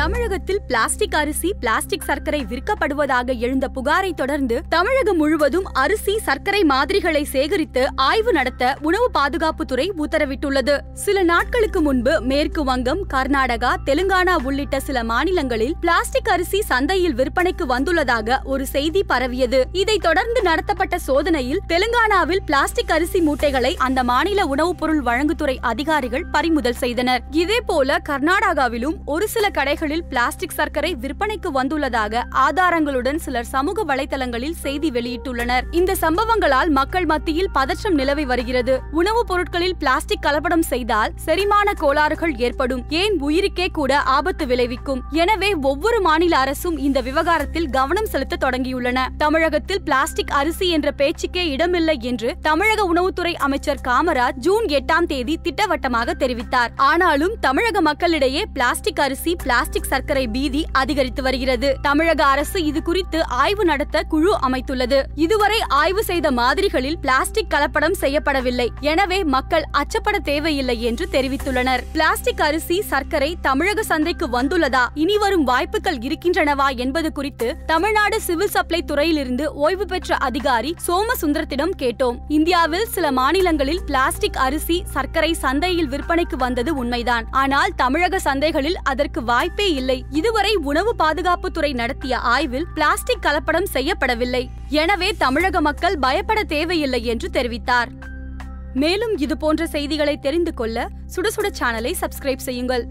தமிழகத்தில் பிளாஸ்டிக் அரிசி பிளாஸ்டிக் சர்க்கரை விற்கப்படுவதாக எழுந்த புகாரை தொடர்ந்து தமிழகம் முழுவதும் அரிசி சர்க்கரை மாதிரிகளை சேகரித்து ஆய்வு நடத்த உணவு பாதுகாப்புத்துறை உத்தரவிட்டுள்ளது. சில நாட்களுக்கு முன்பு மேற்கு வங்கம் கர்நாடகா தெலுங்கானா உள்ளிட்ட சில மாநிலங்களில் பிளாஸ்டிக் அரிசி சந்தையில் விற்பனைக்கு வந்துள்ளதாக ஒரு செய்தி பரவியது. இதை தொடர்ந்து நடத்தப்பட்ட சோதனையில் தெலுங்கானாவில் பிளாஸ்டிக் அரிசி மூட்டைகளை அந்த மாநில உணவுப் பொருள் வழங்குத்துறை அதிகாரிகள் பறிமுதல் செய்தனர். இதேபோல கர்நாடகாவிலும் ஒரு சில கடைகள் கடைகளில் பிளாஸ்டிக் சர்க்கரை விற்பனைக்கு வந்துள்ளதாக ஆதாரங்களுடன் சிலர் சமூக வலைதளங்களில் செய்தி வெளியிட்டுள்ளனர். இந்த சம்பவங்களால் மக்கள் மத்தியில் பதற்றம் நிலவி வருகிறது. உணவுப் பொருட்களில் பிளாஸ்டிக் கலப்படம் செய்தால் செரிமான கோளாறுகள் ஏற்படும். ஏன் உயிருக்கே கூட ஆபத்து விளைவிக்கும். எனவே ஒவ்வொரு மாநில அரசும் இந்த விவகாரத்தில் கவனம் செலுத்த தொடங்கியுள்ளன. தமிழகத்தில் பிளாஸ்டிக் அரிசி என்ற பேச்சுக்கே இடமில்லை என்று தமிழக உணவுத்துறை அமைச்சர் காமராஜ் ஜூன் எட்டாம் தேதி திட்டவட்டமாக தெரிவித்தார். ஆனாலும் தமிழக மக்களிடையே பிளாஸ்டிக் அரிசி பிளாஸ்டிக் சர்க்கரை பீதி அதிகரித்து வருகிறது. தமிழக அரசு இது குறித்து ஆய்வு நடத்த குழு அமைத்துள்ளது. இதுவரை ஆய்வு செய்த மாதிரிகளில் பிளாஸ்டிக் கலப்படம் செய்யப்படவில்லை. எனவே மக்கள் அச்சப்பட தேவையில்லை என்று தெரிவித்துள்ளனர். பிளாஸ்டிக் அரிசி சர்க்கரை தமிழக சந்தைக்கு வந்துள்ளதா? இனி வரும் வாய்ப்புகள் இருக்கின்றனவா என்பது குறித்து தமிழ்நாடு சிவில் சப்ளை துறையிலிருந்து ஓய்வு பெற்ற அதிகாரி சோமசுந்தரத்திடம் கேட்டோம். இந்தியாவில் சில மாநிலங்களில் பிளாஸ்டிக் அரிசி சர்க்கரை சந்தையில் விற்பனைக்கு வந்தது உண்மைதான். ஆனால் தமிழக சந்தைகளில் அதற்கு வாய்ப்பே இல்லை. இதுவரை உணவு பாதுகாப்புத்துறை நடத்திய ஆய்வில் பிளாஸ்டிக் கலப்படம் செய்யப்படவில்லை. எனவே தமிழக மக்கள் பயப்பட தேவையில்லை என்று தெரிவித்தார். மேலும் இது போன்ற செய்திகளை தெரிந்து கொள்ள சுடுசுட சேனலை சப்ஸ்கிரைப் செய்யுங்கள்.